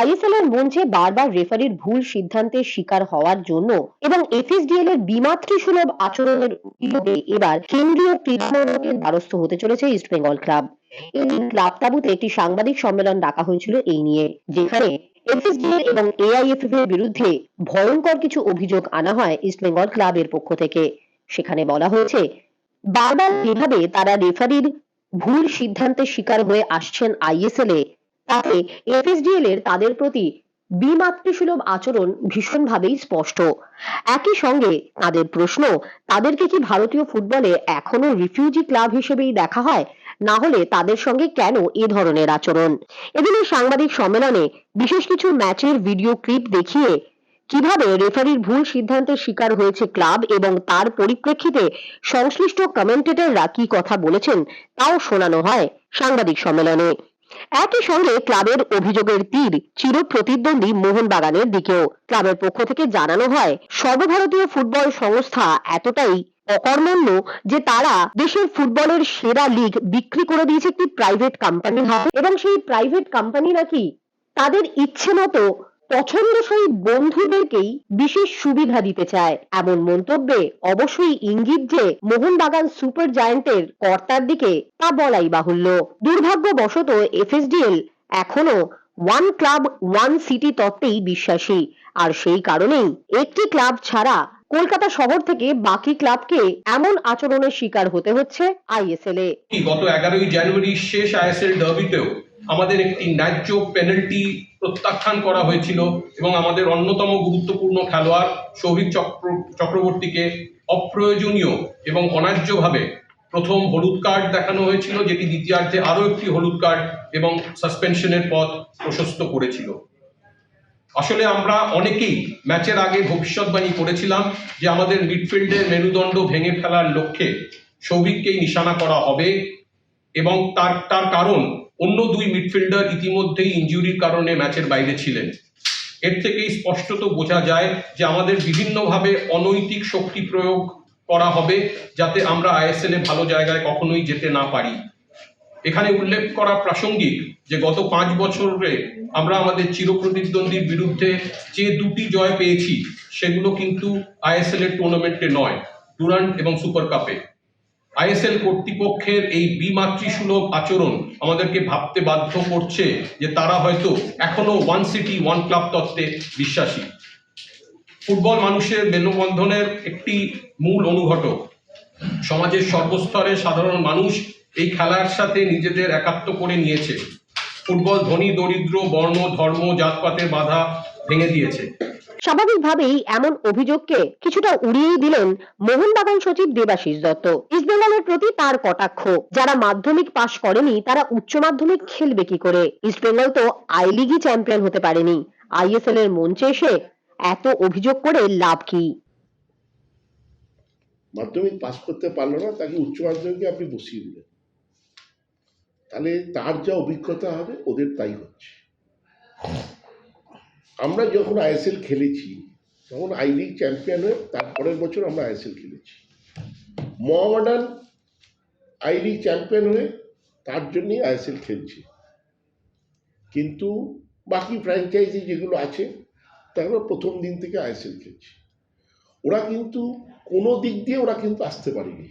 ISL এর মঞ্চে বারবার রেফারির ভুল সিদ্ধান্তের শিকার হওয়ার জন্য এবং এফএসডিএল এর বিমাতৃ সুলভ আচরণের অভিযোগে এবার কেন্দ্রীয় ক্রীড়ামন্ত্রীর দ্বারস্থ হতে চলেছে ইস্টবেঙ্গল ক্লাব। এদিন ক্লাব তাবুতে একটি সাংবাদিক সম্মেলন ডাকা হয়েছিল এই নিয়ে, যেখানে এফএসডিএল এবং এআইএফএফ এর বিরুদ্ধে ভয়ঙ্কর কিছু অভিযোগ আনা হয় ইস্টবেঙ্গল ক্লাবের পক্ষ থেকে। সেখানে বলা হয়েছে, বারবার যেভাবে তারা রেফারির ভুল সিদ্ধান্তের শিকার হয়ে আসছেন আইএসএল এ। তাতে এফএসডিএল এর তাদের প্রতি বিমাতৃসুলভ আচরণ ভীষণভাবেই স্পষ্ট। একই সঙ্গে তাদের প্রশ্ন, তাদেরকে কি ভারতীয় ফুটবলে এখনও রিফিউজি ক্লাব হিসেবেই দেখা হয়? না হলে তাদের সঙ্গে কেন এ ধরনের আচরণ? এদিনের সাংবাদিক সম্মেলনে বিশেষ কিছু ম্যাচের ভিডিও ক্লিপ দেখিয়ে কীভাবে রেফারির ভুল সিদ্ধান্তের শিকার হয়েছে ক্লাব এবং তার পরিপ্রেক্ষিতে সংশ্লিষ্ট কমেন্টেটররা কি কথা বলেছেন, তাও শোনানো হয় সাংবাদিক সম্মেলনে। একই সঙ্গে ক্লাবের অভিযোগের তীর চির প্রতিদ্বন্দ্বী মোহনবাগানের দিকেও। ক্লাবের পক্ষ থেকে জানানো হয়, সর্বভারতীয় ফুটবল সংস্থা এতটাই অকর্মণ্য যে তারা দেশের ফুটবলের সেরা লিগ বিক্রি করে দিয়েছে একটি প্রাইভেট কোম্পানির হাতে। এবং সেই প্রাইভেট কোম্পানি নাকি তাদের ইচ্ছে মতো পছন্দসই বন্ধুদেরকেই বিশেষ সুবিধা দিতে চায়। এমন মন্তব্যে অবশ্যই ইঙ্গিত যে মোহনবাগান সুপার জায়ান্টের কর্তার দিকে তা বলাই বাহুল্য। দুর্ভাগ্যবশত এফএসডিএল এখনও ওয়ান ক্লাব, ওয়ান সিটি তত্ত্বেই বিশ্বাসী। আর সেই কারণেই একটি ক্লাব ছাড়া কলকাতা শহর থেকে বাকি ক্লাবকে এমন আচরণের শিকার হতে হচ্ছে আইএসএল এ। গত এগারোই জানুয়ারি শেষ আইএসএল ডার্বিতেও আমাদের একটি ন্যায্য পেনাল্টি প্রত্যাখ্যান করা হয়েছিল এবং আমাদের অন্যতম গুরুত্বপূর্ণ খেলোয়াড় সৌভিক চক্র, চক্রবর্তীকে অপ্রয়োজনীয় এবং অন্যায্যভাবে প্রথম হলুদ কার্ড দেখানো হয়েছিল, যেটি দ্বিতীয়ার্ধে আরও একটি হলুদ কার্ড এবং সাসপেনশনের পথ প্রশস্ত করেছিল। আসলে আমরা অনেকেই ম্যাচের আগে ভবিষ্যৎবাণী করেছিলাম যে আমাদের মিডফিল্ডের মেরুদণ্ড ভেঙে ফেলার লক্ষ্যে সৌভিককেই নিশানা করা হবে এবং তার তার কারণ অন্য দুই মিডফিল্ডার ইতিমধ্যেই ইনজুরির কারণে ম্যাচের বাইরে ছিলেন। এর থেকেই স্পষ্টত বোঝা যায় যে আমাদের বিভিন্নভাবে অনৈতিক শক্তি প্রয়োগ করা হবে যাতে আমরা আইএসএল ভালো জায়গায় কখনোই যেতে না পারি। এখানে উল্লেখ করা প্রাসঙ্গিক যে গত পাঁচ বছরে আমরা আমাদের চিরপ্রতিদ্বন্দ্বীর বিরুদ্ধে যে দুটি জয় পেয়েছি, সেগুলো কিন্তু আইএসএল এর টুর্নামেন্টে নয়, ডুরান্ট এবং সুপার কাপে। আইএসএল কর্তৃপক্ষের এই বিমাতৃসুলভ আচরণ আমাদেরকে ভাবতে বাধ্য করছে যে তারা হয়তো এখনও ওয়ান সিটি, ওয়ান ক্লাব তত্ত্বে বিশ্বাসী। ফুটবল মানুষের মেলবন্ধনের একটি মূল অনুঘটক। সমাজের সর্বস্তরে সাধারণ মানুষ এই খেলার সাথে নিজেদের একাত্ম করে নিয়েছে। ফুটবল ধনী দরিদ্র বর্ণ ধর্ম জাতপাতের বাধা ভেঙে দিয়েছে। স্বাভাবিকভাবেই এমন অভিযোগকে কিছুটা উড়িয়েই দিলেন মোহনবাগান সচিব দেবাশিস দত্ত। ইস্টবেঙ্গলের প্রতি তার কটাক্ষ। যারা মাধ্যমিক পাশ করেনি তারা উচ্চ মাধ্যমিক খেলবে কি করে? ইস্টবেঙ্গল তো আই লিগই চ্যাম্পিয়ন হতে পারেনি। আইএসএল এর মঞ্চে এসে এত অভিযোগ করে লাভ কি? মাধ্যমিক পাস করতে পারল না তাকে উচ্চ মাধ্যমিকে আপনি বসিয়ে দিলেন। তাহলে তার যা অভিজ্ঞতা হবে, ওদের তাই হচ্ছে। আমরা যখন আইএসএল খেলেছি, তখন আই লিগ চ্যাম্পিয়ন হয়ে তারপরের বছর আমরা আইএসএল খেলেছি। মোহামেডান আই লিগ চ্যাম্পিয়ন হয়ে তার জন্যই আইএসএল খেলছে। কিন্তু বাকি ফ্র্যাঞ্চাইজি যেগুলো আছে, তারা প্রথম দিন থেকে আইএসএল খেলছে। ওরা কিন্তু কোনো দিক দিয়ে ওরা কিন্তু আসতে পারেনি।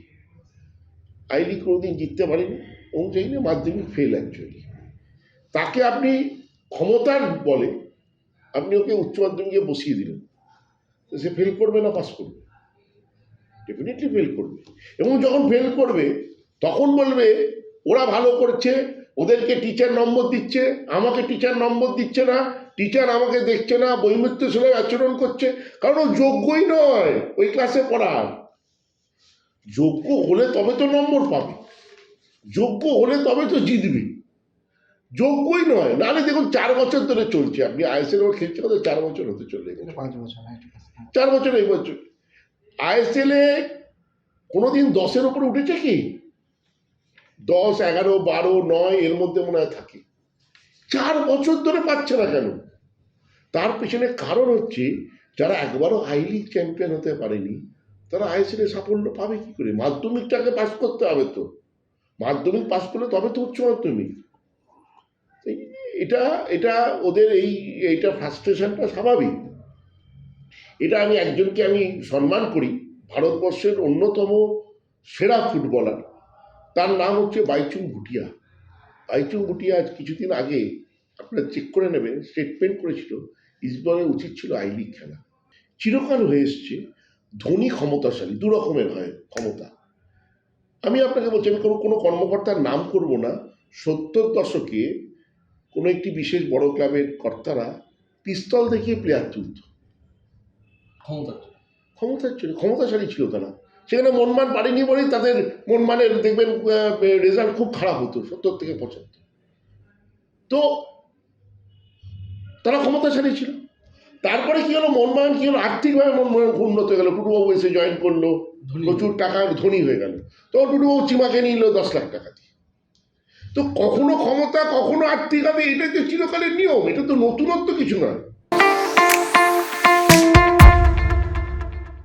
আই লিগ কোনোদিন জিততে পারেনি। সেই নিয়ে মাধ্যমিক ফেল অ্যাকচুয়ালি তাকে আপনি ক্ষমতার বলে আপনি ওকে উচ্চ মাধ্যমিকে বসিয়ে দিলেন। তো সে ফেল করবে না পাস করবে? ডেফিনেটলি ফেল করবে। এবং যখন ফেল করবে, তখন বলবে, ওরা ভালো করছে, ওদেরকে টিচার নম্বর দিচ্ছে, আমাকে টিচার নম্বর দিচ্ছে না টিচার আমাকে দেখছে না বৈমিত্র সুলভ আচরণ করছে। কারণ ও যোগ্যই নয়, ওই ক্লাসে পড়ার। যোগ্য হলে তবে তো নম্বর পাবে। যোগ্য হলে তবে তো জিতবে। যোগ্যই নয় নাহলে দেখুন চার বছর ধরে চলছে। আপনি আইএসএল খেলছে কত চার বছর হতে চলে গেছে। পাঁচ বছর হ্যাঁ। চার বছর এই বছর। আইএসএল এ কোনোদিন দশের উপরে উঠেছে কি? দশ এগারো বারো নয় এর মধ্যে মনে হয় থাকে। চার বছর ধরে পাচ্ছে না কেন? তার পিছনে কারণ হচ্ছে যারা একবারও আই লিগ চ্যাম্পিয়ন হতে পারেনি তারা আইএসএল এ সাফল্য পাবে কি করে? মাধ্যমিকটাকে পাস করতে হবে তো। মাধ্যমিক পাস করলে তবে তো উচ্চ মাধ্যমিক। এটা এটা ওদের এই, এইটা ফ্রাস্ট্রেশনটা স্বাভাবিক। এটা আমি একজনকে আমি সম্মান করি, ভারতবর্ষের অন্যতম সেরা ফুটবলার। তার নাম হচ্ছে বাইচুং ভুটিয়া। বাইচুং ভুটিয়া আজ কিছুদিন আগে আপনারা চেক করে নেবেন স্টেটমেন্ট করেছিল ইসবলের উচিত ছিল আই লিগ খেলা। চিরকাল হয়ে এসছে, ধনী ক্ষমতাশালী, দু রকমের হয় ক্ষমতা। আমি আপনাকে বলছি আমি কোনো কোনো কর্মকর্তার নাম করব না। সত্তর দশকে কোনো একটি বিশেষ বড় ক্লাবের কর্তারা পিস্তল দেখিয়ে প্লেয়ার তুলত। ক্ষমতা ক্ষমতার ছিল ক্ষমতাশালী ছিল তারা। সেখানে মনমান পারেনি বলেই তাদের মনমানের দেখবেন রেজাল্ট খুব খারাপ হতো সত্তর থেকে পঁচাত্তর। তো তারা ক্ষমতাশালী ছিল। তারপরে কি হলো? মনমোহন কি হলো? আর্থিকভাবে মনমোহন উন্নত হয়ে গেল। টুটুবাবু এসে জয়েন করল। প্রচুর টাকা ধনী হয়ে গেল। তখন টুটুবাবু চিমাকে নিল দশ লাখ টাকা দিয়ে। তো কখনো ক্ষমতা কখনো আর্থিক হবে এটাই তো চিরকালের নিয়ম। এটা তো নতুনত্ব কিছু নয়।